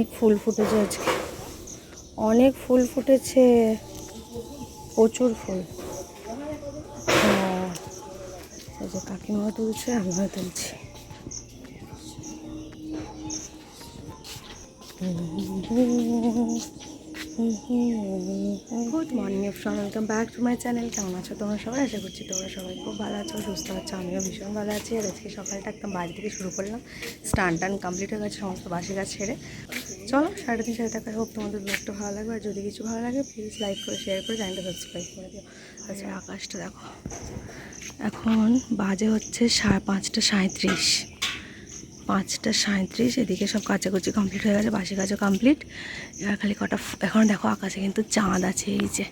অনেক ফুল ফুটেছে আজকে। অনেক ফুল ফুটেছে। প্রচুর ফুল। হ্যাঁ এই যে কাকিমা তুলছে আমিও তুলছি। Good morning এফরান welcome back to my channel কেমন আছো তোমরা সবাই? আশা করছি তোমরা সবাই খুব ভালো আছো, সুস্থ আছো, আমিও ভীষণ ভালো আছি। আর আজকে সকালটা একদম বাড়ি থেকে শুরু করলাম। স্টান টান কমপ্লিট হয়ে গেছে, সমস্ত বাসি গাছ ছেড়ে চলো, সাড়ে তিন সাড়ে টাকা হোক, তোমাদের ব্লগটা ভালো লাগবে, আর যদি কিছু ভালো লাগে প্লিজ লাইক করে শেয়ার করে চ্যানেলটা সাবস্ক্রাইব করে দিও। আচ্ছা আকাশটা দেখো, এখন বাজে হচ্ছে সাড়ে পাঁচটা সাঁত্রিশ পাঁচটা সাঁত্রিশ এদিকে সব কাচাকুচি কমপ্লিট হয়ে গেছে, বাসি কাজও কমপ্লিট এবার খালি কটা এখন দেখো আকাশে কিন্তু চাঁদ আছে, এই যে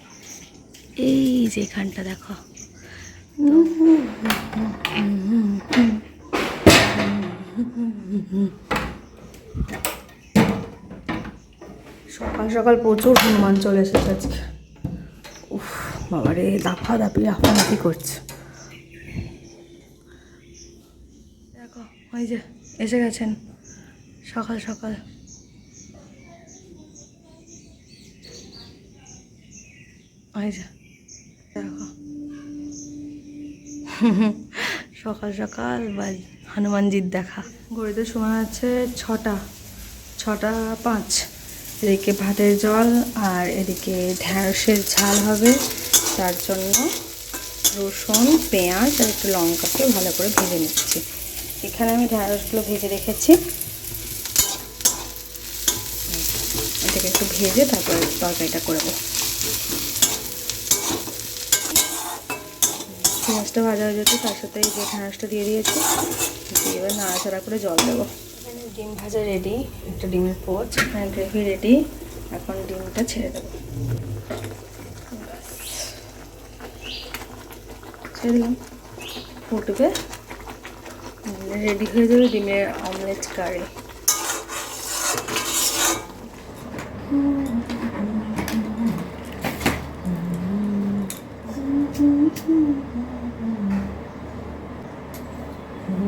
এই যে এখানটা দেখো। সকাল সকাল প্রচুর হনুমান চলে এসেছে আজকে। উফ, বাবারে, দাফা দাপি লাফালাফি করছে। দেখো, ওই যে, এসে গেছেন সকাল সকাল। ওই যে, দেখো। সকাল সকাল বা হনুমানজির দেখা। ঘড়িতে সময় আছে ছটা ছটা পাঁচ। এদিকে ভাতের জল আর এদিকে ঢ্যাঁড়সের ঝাল হবে। তার জন্য রসুন, পেঁয়াজ আর একটু লঙ্কাকে ভালো করে ভেজে নিচ্ছি। এখানে আমি ঢ্যাঁড়সগুলো ভেজে রেখেছি। এটাকে একটু ভেজে তারপরে তরকারিটা করে করব পেঁয়াজটা ভাজা হয়ে যেত তার সাথে যে ঢ্যাঁড়সটা দিয়ে দিয়েছি। দিয়ে এবার নাড়াচাড়া করে জল দেবো। ডিম ভাজা রেডি একটা ডিমের পোচ এখানে গ্রেভি রেডি এখন ডিমটা ছেড়ে দেবো। ছেড়ে দিলাম। ফুটবে। রেডি হয়ে যাবে ডিমের অমলেট কারি হরে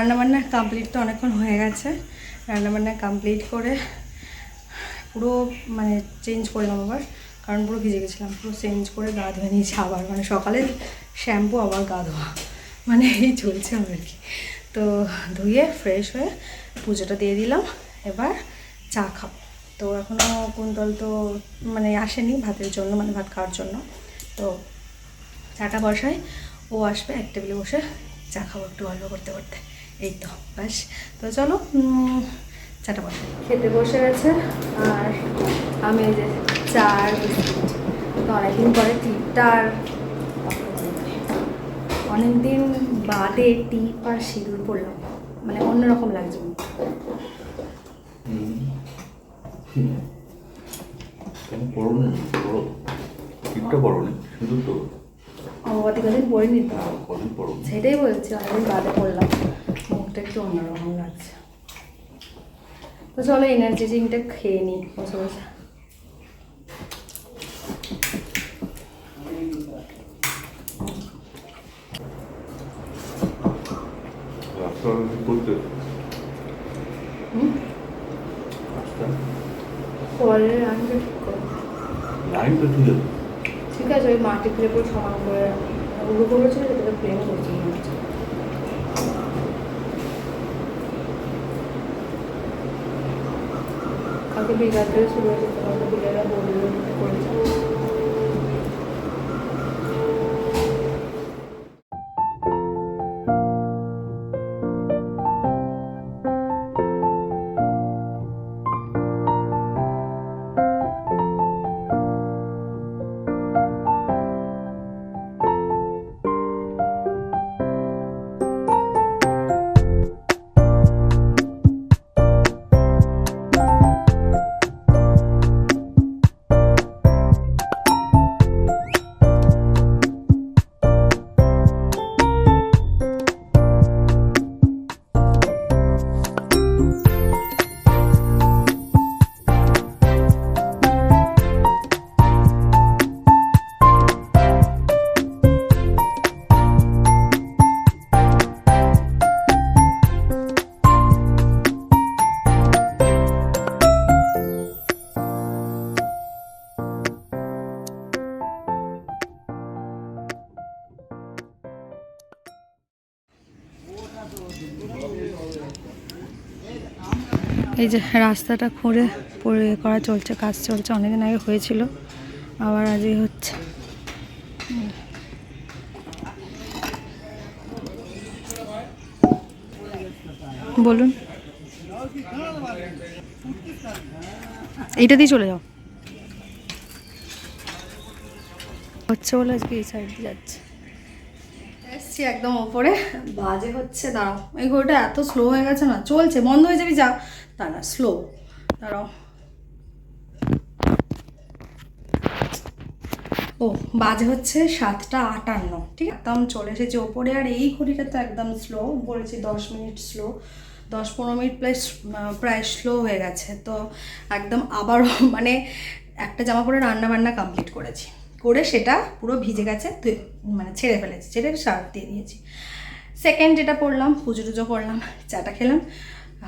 রান্নাবান্না কমপ্লিট তো অনেকক্ষণ হয়ে গেছে। রান্নাবান্না কমপ্লিট করে পুরো মানে চেঞ্জ করলাম আবার, কারণ পুরো ভিজে গেছিলাম, পুরো চেঞ্জ করে গা ধুয়ে নিয়েছি আবার মানে সকালে শ্যাম্পু আবার গা ধোয়া মানে এই চলছে আমার কি। তো ধুয়ে ফ্রেশ হয়ে পুজোটা দিয়ে দিলাম, এবার চা খাব। তো এখনও কুন্তল তো মানে আসেনি ভাতের জন্য মানে ভাত খাওয়ার জন্য। তো চাটা বসাই, ও আসবে, এক টেবিলে বসে চা খাব একটু গল্প করতে করতে। এই তো ব্যাস তো চলো চাটা বসে। খেতে বসে গেছে আর আমি এই যে চা আর বিস্কুট। তো অনেকদিন পরে টিপটা আর অনেকদিন বাদে টিপ আর সিঁদুর পড়লাম মানে অন্যরকম লাগছে। পড়ো না পড়ো। টিপটা পড়ো না শুধু তো। অবগতি কদিন পরে নিতে সেটাই বলছি অনেকদিন বাদে পড়লাম। একটু অন্যরকম লাগছে। তো চলো এনার্জি ড্রিঙ্কটা খেয়ে নিই বসে বসে। পরে রাখবে ঠিক করে। লাইন তো আছে ঠিক আছে ওই মাটি সমান করে উড়ো করেছিল সেটাকে প্লেন মনে হচ্ছে কালকে বিঘা থেকে এই যে রাস্তাটা খুঁড়ে পড়ে করা চলছে, কাজ চলছে, অনেকদিন আগে হয়েছিল, আবার আজই হচ্ছে। বলুন। এইটা দিয়ে চলে যাও। হচ্ছে বলে আজকে এই সাইড দিয়ে যাচ্ছে। এসছি একদম ওপরে। বাজে হচ্ছে দাঁড়াও। এই ঘড়িটা এত স্লো হয়ে গেছে না চলছে বন্ধ হয়ে যাবি যা। তা না স্লো দাঁড়াও। ও বাজে হচ্ছে সাতটা আটান্ন ঠিক একদম চলে এসেছে ওপরে আর এই ঘড়িটা তো একদম স্লো বলেছি দশ মিনিট স্লো দশ পনেরো মিনিট প্লাস প্রায় স্লো হয়ে গেছে। তো একদম আবারও মানে একটা জামা পরে রান্না বান্না কমপ্লিট করেছি। করে সেটা পুরো ভিজে গেছে মানে ছেড়ে ফেলেছি, ছেড়ে সার্ফ দিয়ে দিয়েছি। সেকেন্ড যেটা পড়লাম, পুজো টুজো করলাম, চাটা খেলাম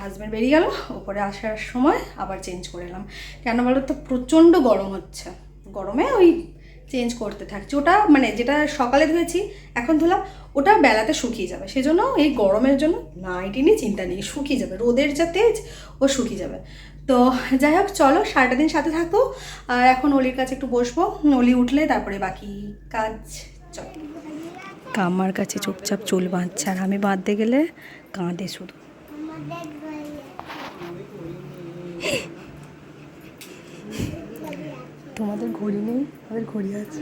হাজব্যান্ড বেরিয়ে গেল, ওপরে আসার সময় আবার চেঞ্জ করে এলাম। কেন বলো তো প্রচণ্ড গরম হচ্ছে। গরমে ওই চেঞ্জ করতে থাকছি। ওটা মানে যেটা সকালে ধুয়েছি, এখন ধুলাম, ওটা বেলাতে শুকিয়ে যাবে। সেজন্য এই গরমের জন্য নাইটি নিয়ে চিন্তা নেই, শুকিয়ে যাবে। রোদের যা তেজ, ও শুকিয়ে যাবে। তো যাই হোক চলো সারাটা দিন সাথে থাকো। আর এখন অলির কাছে একটু বসবো। অলি উঠলে তারপরে বাকি কাজ চলো। কামার কাছে চুপচাপ চুল বাঁধছে আর আমি বাঁধতে গেলে কাঁদে শুধু। তোমাদের ঘড়ি নেই? আমাদের ঘড়ি আছে।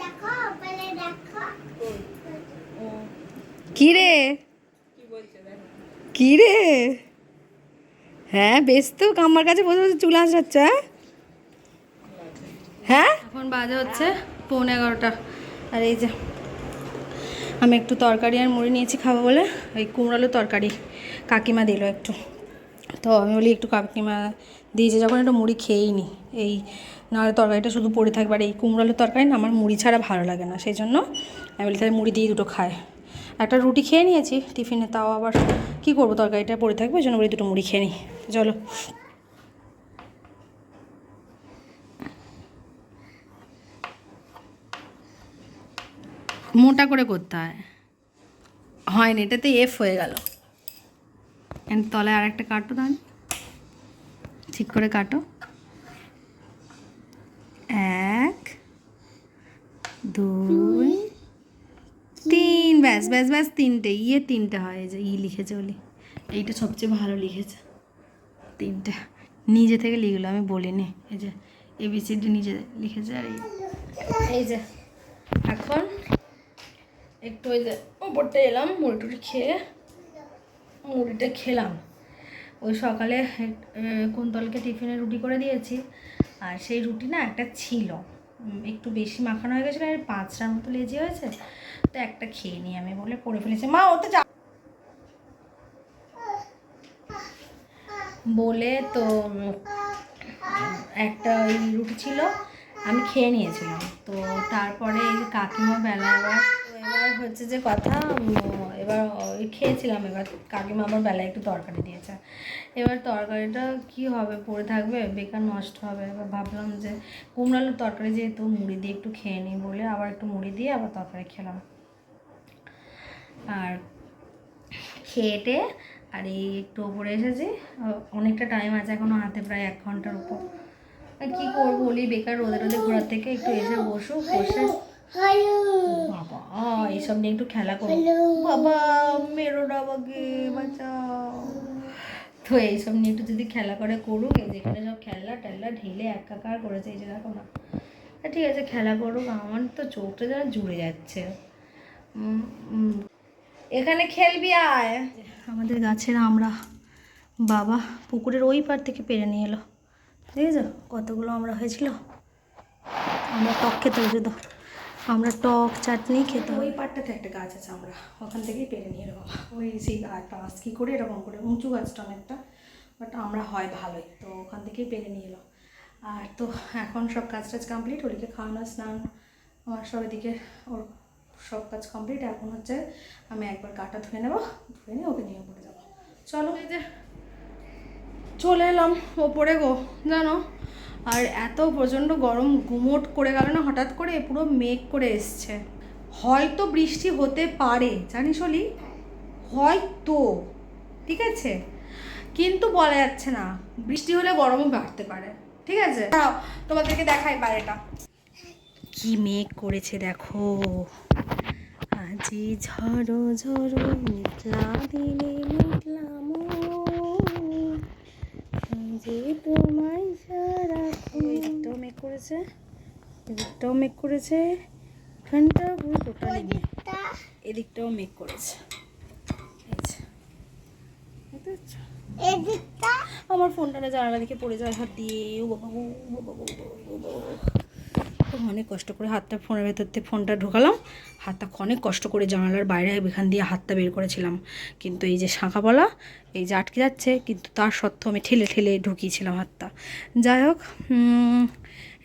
দেখো দেখো। কি রে কি রে হ্যাঁ বেশ তো কামার কাছে বসে বসে চুল আসাচ্ছে হ্যাঁ? এখন বাজে হচ্ছে পৌনে এগারোটা। আর এই যে, আমি একটু তরকারি আর মুড়ি নিয়েছি খাব বলে, ওই কুমড়ালো তরকারি। কাকিমা দিল একটু। তো আমি বলি, একটু কাকিমা দিয়েছে, যখন একটু মুড়ি খেয়েই নি। এই নাহলে তরকারিটা শুধু পড়ে থাকবে। আর এই কুমড়ালো তরকারি না, আমার মুড়ি ছাড়া ভালো লাগে না। সেই জন্য আমি বলি, তাহলে মুড়ি দিয়ে দুটো খায়। একটা রুটি খেয়ে নিয়েছি টিফিনে, তাও আবার কী করব তরকারিটা, পড়ে থাকবে, ওই জন্য বলি দুটো মুড়ি খেয়ে নিই চলো। মোটা করে করতে হয়। হয়নি, এটাতে এফ হয়ে গেল। তলায় আর একটা কাটো তাহলে ঠিক করে কাটো এক দুই তিন ব্যাস ব্যাস, তিনটে ইয়ে তিনটে হয় এই যে ই লিখেছে বলি। এইটা সবচেয়ে ভালো লিখেছে, তিনটে। নিজে থেকে লিখলো, আমি বলিনি। এই যে এবিসিডি নিজে লিখেছে আর এই- যে, এখন একটু ওই যে ওপরটা এলাম, মুড়ি টুড়ি খেয়ে মুড়িটা খেলাম। ওই সকালে কুন্তলকে টিফিনে রুটি করে দিয়েছি। আর সেই রুটি না একটা ছিল। একটু বেশি মাখানো হয়ে গেছিল আর পাঁচটার মতো লেজি হয়েছে, তো একটা খেয়ে নিই আমি বলে পড়ে ফেলেছি। মা, ওতে যা। বলে তো একটা ওই রুটি ছিল, আমি খেয়ে নিয়েছিলাম। তো তারপরে এই কাকিমা বেলা, এবার তো এবার হচ্ছে যে কথা এবার খেয়েছিলাম এবার। কাকিমা আমার বেলায় একটু তরকারি দিয়েছে। এবার তরকারিটা কি হবে, পড়ে থাকবে? বেকার নষ্ট হবে। এবার ভাবলাম যে কুমড়ালুর তরকারি যেহেতু মুড়ি দিয়ে একটু খেয়ে নিই বলে, আবার একটু মুড়ি দিয়ে আবার তরকারি খেলাম। আর খেয়েটে আর এই একটু ওপরে এসেছি। অনেকটা টাইম আছে এখনও হাতে, প্রায় এক ঘণ্টার উপর। আর কি করব বলি, বেকার রোদে রোদে ঘোরার থেকে একটু এসে বসু বসে বাবা এইসব নিয়ে একটু খেলা করো। বাবা মেরো না আমাকে বাঁচাও। তো এইসব নিয়ে একটু যদি খেলা করে করুক যেখানে সব খেলনা টেলনা ঢেলে একাকার করেছে এই যে দেখো না। ঠিক আছে খেলা করুক আমার তো চোখটা যেন জুড়ে যাচ্ছে। এখানে খেলবি আয়। আমাদের গাছের আমরা বাবা পুকুরের ওই পার থেকে পেরে নিয়ে এলো। দেখেছ কতগুলো আমরা হয়েছিল? আমরা টক খেতে হয়েছে তো আমরা টক চাটনি খেতে ওই পাটটাতে একটা গাছ আছে আমরা ওখান থেকেই পেরে নিয়ে বাবা ওই সেই গাছটা একটা আঁচকি করে এরকম করে উঁচু গাছটা অনেকটা বাট আমরা হয় ভালোই তো ওখান থেকেই পেরে নিয়ে এলো। আর তো এখন সব কাজ টাজ কমপ্লিট ওদিকে খাওয়ানো স্নান আমার সব এদিকে ওর সব কাজ কমপ্লিট এখন হচ্ছে আমি একবার গাটা ধুয়ে নেব ধুয়ে নিয়ে ওকে নিয়ে পড়ে যাব। চলো। এই যে চলে এলাম ওপরে গো জানো? আর এত প্রচণ্ড গরম গুমোট করে গেল না হঠাৎ করে পুরো মেঘ করে এসছে। হয়তো বৃষ্টি হতে পারে জানিস অলি? হয়তো ঠিক আছে? কিন্তু বলা যাচ্ছে না বৃষ্টি হলে গরমও বাড়তে পারে ঠিক আছে? তোমাদেরকে দেখাই বাইরেটা কি মেঘ করেছে দেখো। আজি ঝড়ো ঝড়ো মেঘলা দিনে মেঘলা মন, যে তোমায় সারা এদিকটাও মেঘ করেছে। এদিকটাও মেঘ করেছে। এখানটাও পুরো টোটালি এদিকটাও মেঘ করেছে। আমার ফোনটা না জানালা দিকে পড়ে যায়। হাত দিয়ে। ও বাবা ও বাবা ও বাবা ও তো অনেক কষ্ট করে হাতটা ফোনের ভেতর থেকে ফোনটা ঢুকালাম। হাতটা অনেক কষ্ট করে জানালার বাইরে এখান দিয়ে হাতটা বের করেছিলাম। কিন্তু এই যে শাঁখা বলা, এই যে আটকে যাচ্ছে, কিন্তু তার সত্ত্বেও আমি ঠেলে ঠেলে ঢুকিয়েছিলাম হাতটা। যাই হোক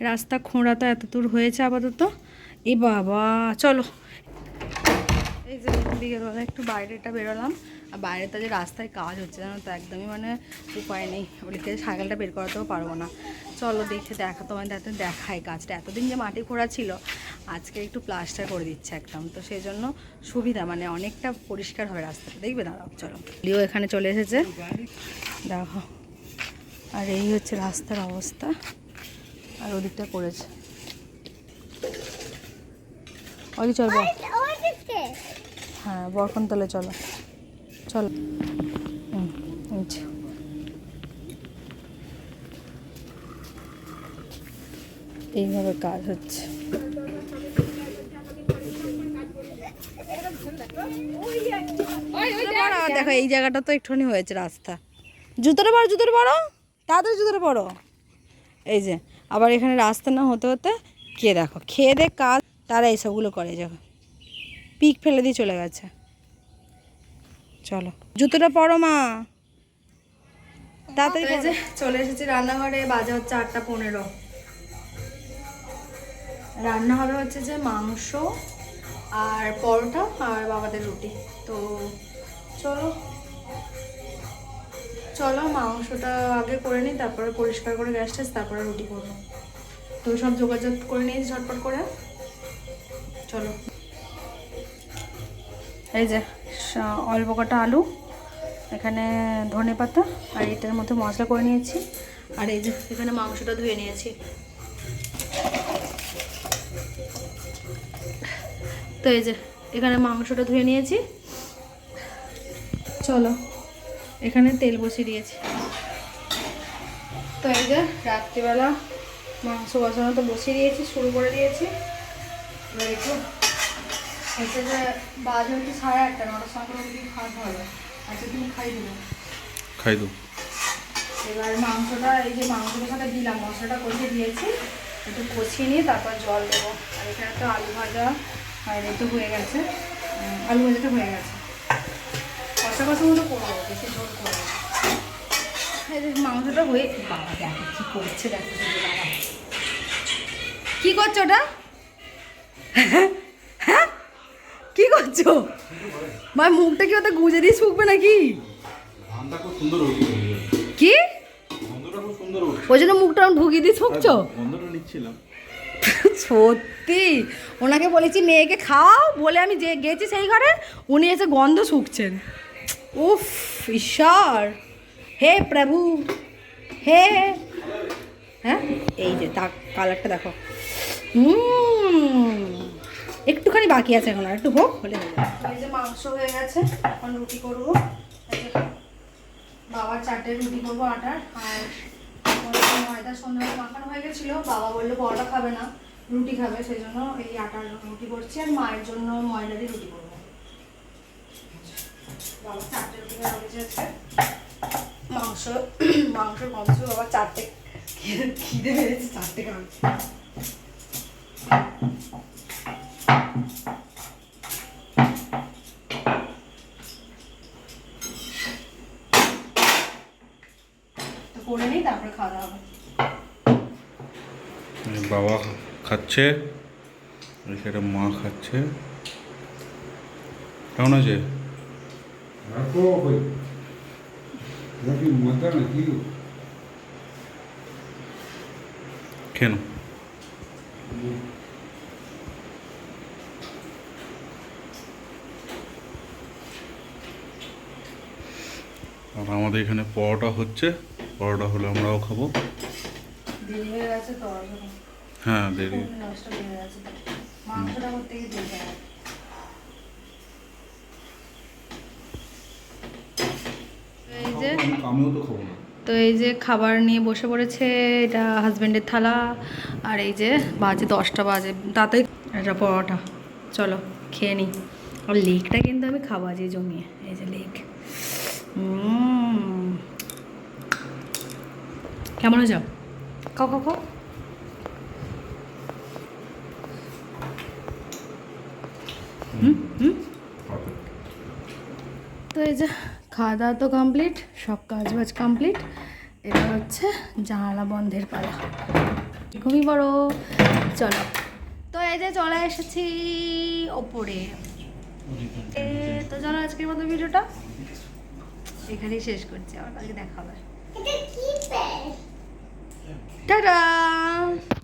রাস্তা খোঁড়া তো এত দূর হয়েছে আপাতত। এ বাবা, চলো। এই যে বিকেলবেলা একটু বাইরেটা বেরোলাম। আর বাইরেটা যে রাস্তায় কাজ হচ্ছে, জানো তো, একদমই মানে উপায় নেই। ওদিকে সাইকেলটা বের করাতেও পারব না। চলো দেখে দেখা তোমার এত দেখায় কাজটা। এতদিন যে মাটি খোঁড়া ছিল, আজকে একটু প্লাস্টার করে দিচ্ছে একদম। তো সেই জন্য সুবিধা মানে অনেকটা পরিষ্কার হবে রাস্তাটা। দেখবে, দাঁড়াও, চলো। লিও এখানে চলে এসেছে। দেখো। আর এই হচ্ছে রাস্তার অবস্থা। আর ওদিকটা করেছে ওই চলবো হ্যাঁ বরকনতলে চলো। চলো। এইভাবে কাজ হচ্ছে। দেখো, এই জায়গাটা তো একটুখানি হয়েছে রাস্তা। জুতোটা বড় জুতোটা বড় তাড়াতাড়ি জুতোটা বড় এই যে, আবার এখানে রাস্তা না হতে হতে কে দেখো। খেয়ে দেখ কাজ, তারা এইসবগুলো করে যখন পিক ফেলে দিয়ে চলে গেছে। চলো। জুতোটা পরো মা। তাড়াতাড়ি চলে এসেছি রান্নাঘরে বাজে হচ্ছে আটটা পনেরো। রান্না হবে হচ্ছে যে মাংস আর পরোটা আর বাবাদের রুটি। তো চলো। চলো মাংসটা আগে করে নিই তারপরে পরিষ্কার করে গ্যাস ট্যাস তারপরে রুটি করব। তো সব যোগাযোগ করে নিয়েছি ঝটপট করে। চলো। এই যে অল্প কটা আলু, এখানে ধনে পাতা, আর এটার মধ্যে মশলা করে নিয়েছি। আর এই যে, এখানে মাংসটা ধুয়ে নিয়েছি। তো এই যে, এখানে মাংসটা ধুয়ে নিয়েছি। চলো, এখানে তেল বসিয়ে দিয়েছি। তো এই যে, রাত্রিবেলা মাংস বসানো তো বসিয়ে দিয়েছি, শুরু করে দিয়েছি। এবার হচ্ছে যে বাজে হচ্ছে সাড়ে আটটা নটার সময় করে যদি খাওয়া হবে। আচ্ছা তুমি খাই দেবো। খাই দো এবার মাংসটা এই যে মাংসটার সাথে দিলাম মশলাটা কষিয়ে দিয়েছি। একটু কষিয়ে নিয়ে তারপর জল দেবো। আর এখানে তো আলু ভাজা আর এই তো হয়ে গেছে। আলু ভাজাটা হয়ে গেছে। কষা কষা মতো করব বেশি ঝোল করব মাংসটা হয়ে বাবা দেখো কী করছে দেখো। বাবা কী করছ ওটা? হ্যাঁ? কী করছ? মার মুখটা কি ওটা গুঁজে দিয়ে শুকবে নাকি? কি? ওই জন্য মুখটা ঢুকিয়ে দিয়ে শুকছো? সত্যি? ওনাকে বলেছি মেয়েকে খাও। বলে আমি যে গেছি সেই ঘরে উনি এসে গন্ধ শুকছেন। উফ ঈশ্বর! হে প্রভু! হে! হ্যাঁ? এই যে তা কালারটা দেখো। হুম একটুখানি বাকি আছে এখন একটু হোক হলে যে মাংস হয়ে গেছে, এখন রুটি করব। বাবার চারটে রুটি করব আটার, আর ময়দা- সন্ধ্যাবেলা মাখানো হয়ে গেছিল, বাবা বলল বড়টা খাবে না, রুটি খাবে, সেই জন্য এই আটার রুটি করছি, আর মায়ের জন্য ময়দা দিয়ে রুটি করব। বাবা চারটে রুটি করা হয়েছে মাংস গন্ধ বাবা চারটে, খিদে- পেয়েছে, চারটে তো করে নিই তারপরে খাওয়া দাওয়া হবে। বাবা খাচ্ছে আর সেটা মা খাচ্ছে। কেমন আছে? কেন আর আমাদের এখানে পরোটা হচ্ছে পরোটা হলে আমরাও খাব। হয়ে দেরি। যে তো খাব না। তো এই যে খাবার নিয়ে বসে পড়েছে এটা হাজব্যান্ডের থালা আর এই যে বাজে দশটা বাজে। তাতেই এটা পরোটা। চলো খেয়ে নিই আর লেকটা কিন্তু আমি খাব আজকে জমিয়ে। এই যে লেক। উম। কেমন হয়েছে? খাও খাও খাও হুম হুম? তো এই যে খাওয়া দাওয়া তো কমপ্লিট সব কাজ বাজ কমপ্লিট এবার হচ্ছে জানালা বন্ধের পালা। ঘুমি বড় চলো। তো এই যে চলে এসেছি ওপরে। এ, তো চলো আজকের মতো ভিডিওটা। এখানেই শেষ করছি। আবার কালকে দেখা হবে। Ta-da!